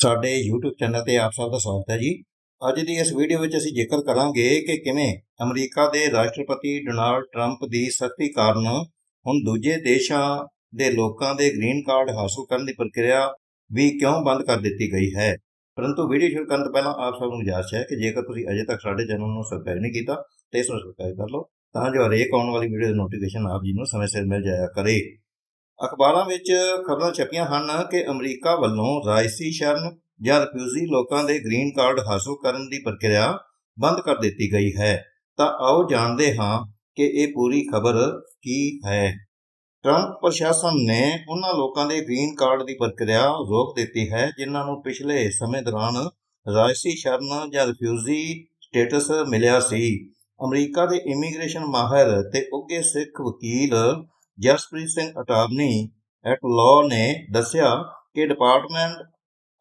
ਸਾਡੇ YouTube channel ਤੇ ਆਪ ਸਭ ਦਾ ਸਵਾਗਤ ਹੈ ਜੀ। ਅੱਜ ਦੀ ਇਸ ਵੀਡੀਓ ਵਿੱਚ ਅਸੀਂ ਜ਼ਿਕਰ ਕਰਾਂਗੇ ਕਿ ਕਿਵੇਂ ਅਮਰੀਕਾ ਦੇ ਰਾਸ਼ਟਰਪਤੀ ਡੋਨਾਲਡ ਟਰੰਪ ਦੀ ਸਖਤੀ ਕਾਰਨ ਹੁਣ ਦੂਜੇ ਦੇਸ਼ਾਂ ਦੇ ਲੋਕਾਂ ਦੇ ਗ੍ਰੀਨ ਕਾਰਡ ਹਾਸਲ ਕਰਨ ਦੀ ਪ੍ਰਕਿਰਿਆ ਵੀ ਕਿਉਂ ਬੰਦ ਕਰ ਦਿੱਤੀ ਗਈ ਹੈ। ਪਰੰਤੂ ਵੀਡੀਓ ਸ਼ੁਰੂ ਕਰਨ ਤੋਂ ਪਹਿਲਾਂ ਆਪ ਸਭ ਨੂੰ ਗੁਜ਼ਾਰਿਸ਼ ਹੈ ਕਿ ਜੇਕਰ ਤੁਸੀਂ ਅਜੇ ਤੱਕ ਸਾਡੇ ਚੈਨਲ ਨੂੰ ਸਬਸਕ੍ਰਾਈਬ ਨਹੀਂ ਕੀਤਾ, ਤਾਂ ਇਸ ਨੂੰ ਸਬਸਕ੍ਰਾਈਬ ਕਰ ਲਓ, ਤਾਂ ਜੋ ਹਰੇਕ ਆਉਣ ਵਾਲੀ ਵੀਡੀਓ ਦੀ ਨੋਟੀਫਿਕੇਸ਼ਨ ਆਪ ਜੀ ਨੂੰ ਸਮੇਂ ਸਿਰ ਮਿਲ ਜਾਇਆ ਕਰੇ। ਅਖਬਾਰਾਂ ਵਿੱਚ ਖਬਰਾਂ ਛਪੀਆਂ ਹਨ ਕਿ ਅਮਰੀਕਾ ਵੱਲੋਂ ਰਾਇਸੀ ਸ਼ਰਨ ਜਾਂ ਰਿਫਿਊਜੀ ਲੋਕਾਂ ਦੇ ਗ੍ਰੀਨ ਕਾਰਡ ਹਾਸਲ ਕਰਨ ਦੀ ਪ੍ਰਕਿਰਿਆ ਬੰਦ ਕਰ ਦਿੱਤੀ ਗਈ ਹੈ। ਤਾਂ ਆਓ ਜਾਣਦੇ ਹਾਂ ਕਿ ਇਹ ਪੂਰੀ ਖਬਰ ਕੀ ਹੈ। ਟਰੰਪ ਪ੍ਰਸ਼ਾਸਨ ਨੇ ਉਹਨਾਂ ਲੋਕਾਂ ਦੇ ਗ੍ਰੀਨ ਕਾਰਡ ਦੀ ਪ੍ਰਕਿਰਿਆ ਰੋਕ ਦਿੱਤੀ ਹੈ, ਜਿਨ੍ਹਾਂ ਨੂੰ ਪਿਛਲੇ ਸਮੇਂ ਦੌਰਾਨ ਰਾਇਸੀ ਸ਼ਰਨ ਜਾਂ ਰਿਫਿਊਜੀ ਸਟੇਟਸ ਮਿਲਿਆ ਸੀ। ਅਮਰੀਕਾ ਦੇ ਇਮੀਗ੍ਰੇਸ਼ਨ ਮਾਹਿਰ ਤੇ ਉੱਘੇ ਸਿੱਖ ਵਕੀਲ Jaspreet Singh attorney at law ਨੇ ਦੱਸਿਆ ਕਿ ਡਿਪਾਰਟਮੈਂਟ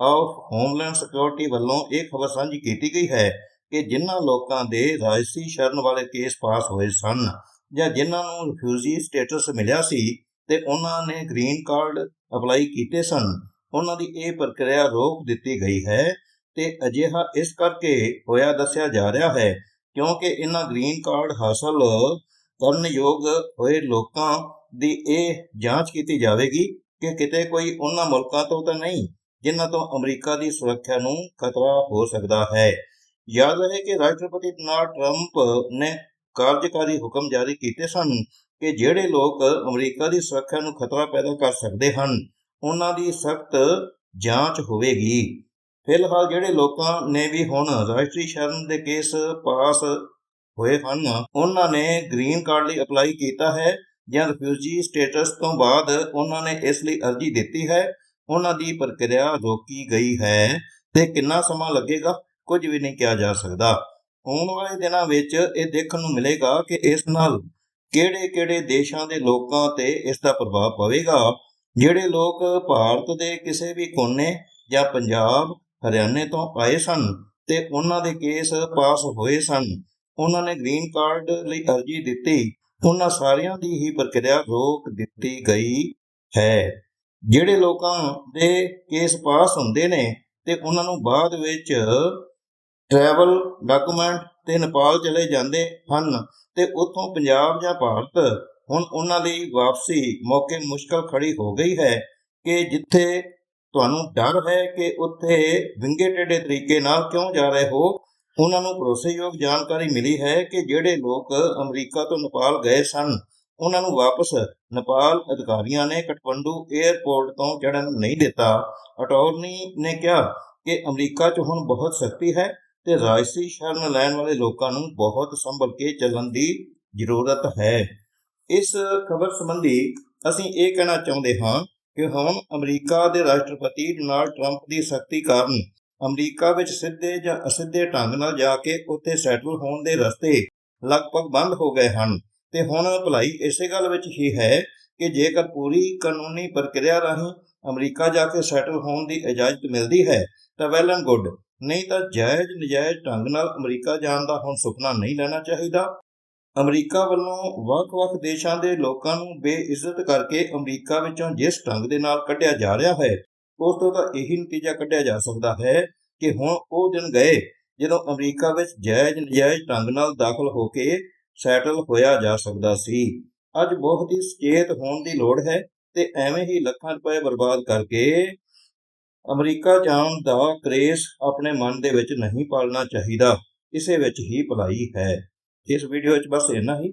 ਆਫ ਹੋਮਲੈਂਡ ਸਿਕਿਉਰਿਟੀ ਵੱਲੋਂ ਇਹ ਖਬਰ ਸਾਂਝੀ ਕੀਤੀ ਗਈ ਹੈ ਕਿ ਜਿਨ੍ਹਾਂ ਲੋਕਾਂ ਦੇ ਰਾਜਸੀ ਸ਼ਰਨ ਵਾਲੇ ਕੇਸ ਪਾਸ ਹੋਏ ਸਨ ਜਾਂ ਜਿਨ੍ਹਾਂ ਨੂੰ ਰਿਫਿਊਜੀ ਸਟੇਟਸ ਮਿਲਿਆ ਸੀ ਤੇ ਉਹਨਾਂ ਨੇ ਗ੍ਰੀਨ ਕਾਰਡ ਅਪਲਾਈ ਕੀਤੇ ਸਨ, ਉਹਨਾਂ ਦੀ ਇਹ ਪ੍ਰਕਿਰਿਆ ਰੋਕ ਦਿੱਤੀ ਗਈ ਹੈ ਤੇ ਅਜਿਹਾ ਇਸ ਕਰਕੇ ਹੋਇਆ ਦੱਸਿਆ ਜਾ ਰਿਹਾ ਹੈ ਕਿਉਂਕਿ ਇਹਨਾਂ ਗ੍ਰੀਨ ਕਾਰਡ ਹਾਸਲ ਕਰਨ ਯੋਗ ਹੋਏ ਲੋਕਾਂ ਦੀ ਇਹ ਜਾਂਚ ਕੀਤੀ ਜਾਵੇਗੀ ਕਿ ਕਿਤੇ ਕੋਈ ਉਹਨਾਂ ਮੁਲਕਾਂ ਤੋਂ ਤਾਂ ਨਹੀਂ, ਜਿਨ੍ਹਾਂ ਤੋਂ ਅਮਰੀਕਾ ਦੀ ਸੁਰੱਖਿਆ ਨੂੰ ਖਤਰਾ ਹੋ ਸਕਦਾ ਹੈ। ਯਾਦ ਰਹੇ ਕਿ ਰਾਸ਼ਟਰਪਤੀ ਡੋਨਾਲਡ ਟਰੰਪ ਨੇ ਕਾਰਜਕਾਰੀ ਹੁਕਮ ਜਾਰੀ ਕੀਤੇ ਸਨ ਕਿ ਜਿਹੜੇ ਲੋਕ ਅਮਰੀਕਾ ਦੀ ਸੁਰੱਖਿਆ ਨੂੰ ਖਤਰਾ ਪੈਦਾ ਕਰ ਸਕਦੇ ਹਨ, ਉਹਨਾਂ ਦੀ ਸਖਤ ਜਾਂਚ ਹੋਵੇਗੀ। ਫਿਲਹਾਲ ਜਿਹੜੇ ਲੋਕਾਂ ਨੇ ਵੀ ਹੁਣ ਰਾਸ਼ਟਰੀ ਸ਼ਰਨ ਦੇ ਕੇਸ ਪਾਸ ਹੋਏ ਹਨ, ਉਹਨਾਂ ਨੇ ਗ੍ਰੀਨ ਕਾਰਡ ਲਈ ਅਪਲਾਈ ਕੀਤਾ ਹੈ। ਜਾਂ ਰਿਫਿਊਜੀ ਸਟੇਟਸ ਤੋਂ ਬਾਅਦ ਉਹਨਾਂ ਨੇ ਇਸ ਲਈ ਅਰਜ਼ੀ ਦਿੱਤੀ ਹੈ, ਉਹਨਾਂ ਦੀ ਪ੍ਰਕਿਰਿਆ ਰੋਕੀ ਗਈ ਹੈ ਤੇ ਕਿੰਨਾ ਸਮਾਂ ਲੱਗੇਗਾ, ਕੁਝ ਵੀ ਨਹੀਂ ਕਿਹਾ ਜਾ ਸਕਦਾ। ਆਉਣ ਵਾਲੇ ਦਿਨਾਂ ਵਿੱਚ ਇਹ ਦੇਖਣ ਨੂੰ ਮਿਲੇਗਾ ਕਿ ਇਸ ਨਾਲ ਕਿਹੜੇ-ਕਿਹੜੇ ਦੇਸ਼ਾਂ ਦੇ ਲੋਕਾਂ ਤੇ ਇਸ ਦਾ ਪ੍ਰਭਾਵ ਪਵੇਗਾ, ਜਿਹੜੇ ਲੋਕ ਭਾਰਤ ਦੇ ਕਿਸੇ ਵੀ ਕੋਨੇ ਜਾਂ ਪੰਜਾਬ, ਹਰਿਆਣੇ ਤੋਂ ਆਏ ਸਨ ਤੇ ਉਹਨਾਂ ਦੇ ਕੇਸ ਪਾਸ ਹੋਏ ਸਨ। ਉਹਨਾਂ ਨੇ ਗ੍ਰੀਨ ਕਾਰਡ ਲਈ ਅਰਜ਼ੀ ਦਿੱਤੀ। ਉਹਨਾਂ ਸਾਰਿਆਂ ਦੀ ਹੀ ਪ੍ਰਕਿਰਿਆ ਰੋਕ ਦਿੱਤੀ ਗਈ ਹੈ। ਜਿਹੜੇ ਲੋਕਾਂ ਦੇ ਕੇਸ ਪਾਸ ਹੁੰਦੇ ਨੇ ਤੇ ਉਹਨਾਂ ਨੂੰ ਬਾਅਦ ਵਿੱਚ ਟਰੈਵਲ ਡਾਕੂਮੈਂਟ ਤੇ ਨੇਪਾਲ ਚਲੇ ਜਾਂਦੇ ਹਨ ਤੇ ਉੱਥੋਂ ਪੰਜਾਬ ਜਾਂ ਭਾਰਤ, ਹੁਣ ਉਹਨਾਂ ਦੀ ਵਾਪਸੀ ਮੌਕੇ ਮੁਸ਼ਕਲ ਖੜੀ ਹੋ ਗਈ ਹੈ ਕਿ ਜਿੱਥੇ ਤੁਹਾਨੂੰ ਡਰ ਹੈ ਕਿ ਉੱਥੇ ਵਿੰਗੇ ਟੇਢੇ ਤਰੀਕੇ ਨਾਲ ਕਿਉਂ ਜਾ ਰਹੇ ਹੋ ਉਹਨਾਂ ਨੂੰ ਭਰੋਸੇਯੋਗ ਜਾਣਕਾਰੀ ਮਿਲੀ ਹੈ ਕਿ ਜਿਹੜੇ ਲੋਕ ਅਮਰੀਕਾ ਤੋਂ ਨੇਪਾਲ ਗਏ ਸਨ, ਉਹਨਾਂ ਨੂੰ ਵਾਪਸ ਨੇਪਾਲ ਅਧਿਕਾਰੀਆਂ ਨੇ ਕਠਮੰਡੂ 에ਅਰਪੋਰਟ ਤੋਂ ਚੜ੍ਹਨ ਨਹੀਂ ਦਿੱਤਾ। ਅਟਾਰਨੀ ਨੇ ਕਿਹਾ ਕਿ ਅਮਰੀਕਾ 'ਚ ਹੁਣ ਬਹੁਤ ਸਖਤੀ ਹੈ ਤੇ ਰਾਜਸੀ ਸ਼ਰਨ ਲੈਣ ਵਾਲੇ ਲੋਕਾਂ ਨੂੰ ਬਹੁਤ ਸੰਭਲ ਕੇ ਚੱਲਣ ਦੀ ਜ਼ਰੂਰਤ ਹੈ। ਇਸ ਖਬਰ ਸੰਬੰਧੀ ਅਸੀਂ ਇਹ ਕਹਿਣਾ ਚਾਹੁੰਦੇ ਹਾਂ ਕਿ ਹੁਣ ਅਮਰੀਕਾ ਦੇ ਰਾਸ਼ਟਰਪਤੀ ਡੋਨਾਲਡ ਟਰੰਪ ਦੀ ਸਖਤੀ ਕਾਰਨ ਅਮਰੀਕਾ ਵਿੱਚ ਸਿੱਧੇ ਜਾਂ ਅਸਿੱਧੇ ਢੰਗ ਨਾਲ ਜਾ ਕੇ ਉੱਥੇ ਸੈਟਲ ਹੋਣ ਦੇ ਰਸਤੇ ਲਗਭਗ ਬੰਦ ਹੋ ਗਏ ਹਨ। ਤੇ ਹੁਣ ਭਲਾਈ ਇਸੇ ਗੱਲ ਵਿੱਚ ਹੀ ਹੈ ਕਿ ਜੇਕਰ ਪੂਰੀ ਕਾਨੂੰਨੀ ਪ੍ਰਕਿਰਿਆ ਰਾਹੀਂ ਅਮਰੀਕਾ ਜਾ ਕੇ ਸੈਟਲ ਹੋਣ ਦੀ ਇਜਾਜ਼ਤ ਮਿਲਦੀ ਹੈ, ਤਾਂ ਵੈਲ ਐਂਡ ਗੁੱਡ ਨਹੀਂ ਤਾਂ ਜਾਇਜ਼ ਨਜਾਇਜ਼ ਢੰਗ ਨਾਲ ਅਮਰੀਕਾ ਜਾਣ ਦਾ ਹੁਣ ਸੁਪਨਾ ਨਹੀਂ ਲੈਣਾ ਚਾਹੀਦਾ। ਅਮਰੀਕਾ ਵੱਲੋਂ ਵੱਖ-ਵੱਖ ਦੇਸ਼ਾਂ ਦੇ ਲੋਕਾਂ ਨੂੰ ਬੇਇੱਜ਼ਤ ਕਰਕੇ ਅਮਰੀਕਾ ਵਿੱਚੋਂ ਜਿਸ ਢੰਗ ਦੇ ਨਾਲ ਕੱਢਿਆ ਜਾ ਰਿਹਾ ਹੈ ਉਸ ਤੋਂ ਤਾਂ ਇਹੀ ਨਤੀਜਾ ਕੱਢਿਆ ਜਾ ਸਕਦਾ ਹੈ ਕਿ ਹੁਣ ਉਹ ਦਿਨ ਗਏ ਜਦੋਂ ਅਮਰੀਕਾ ਵਿੱਚ ਜਾਇਜ਼ ਨਜਾਇਜ਼ ਢੰਗ ਨਾਲ ਦਾਖਲ ਹੋ ਕੇ ਸੈਟਲ ਹੋਇਆ ਜਾ ਸਕਦਾ ਸੀ। ਅੱਜ ਬਹੁਤ ਹੀ ਸੁਚੇਤ ਹੋਣ ਦੀ ਲੋੜ ਹੈ ਤੇ ਐਵੇਂ ਹੀ ਲੱਖਾਂ ਰੁਪਏ ਬਰਬਾਦ ਕਰਕੇ ਅਮਰੀਕਾ ਜਾਣ ਦਾ ਕ੍ਰੇਜ਼ ਆਪਣੇ ਮਨ ਦੇ ਵਿੱਚ ਨਹੀਂ ਪਾਲਣਾ ਚਾਹੀਦਾ, ਇਸੇ ਵਿੱਚ ਹੀ ਭਲਾਈ ਹੈ। ਇਸ ਵੀਡੀਓ ਵਿੱਚ ਬਸ ਇੰਨਾ ਹੀ।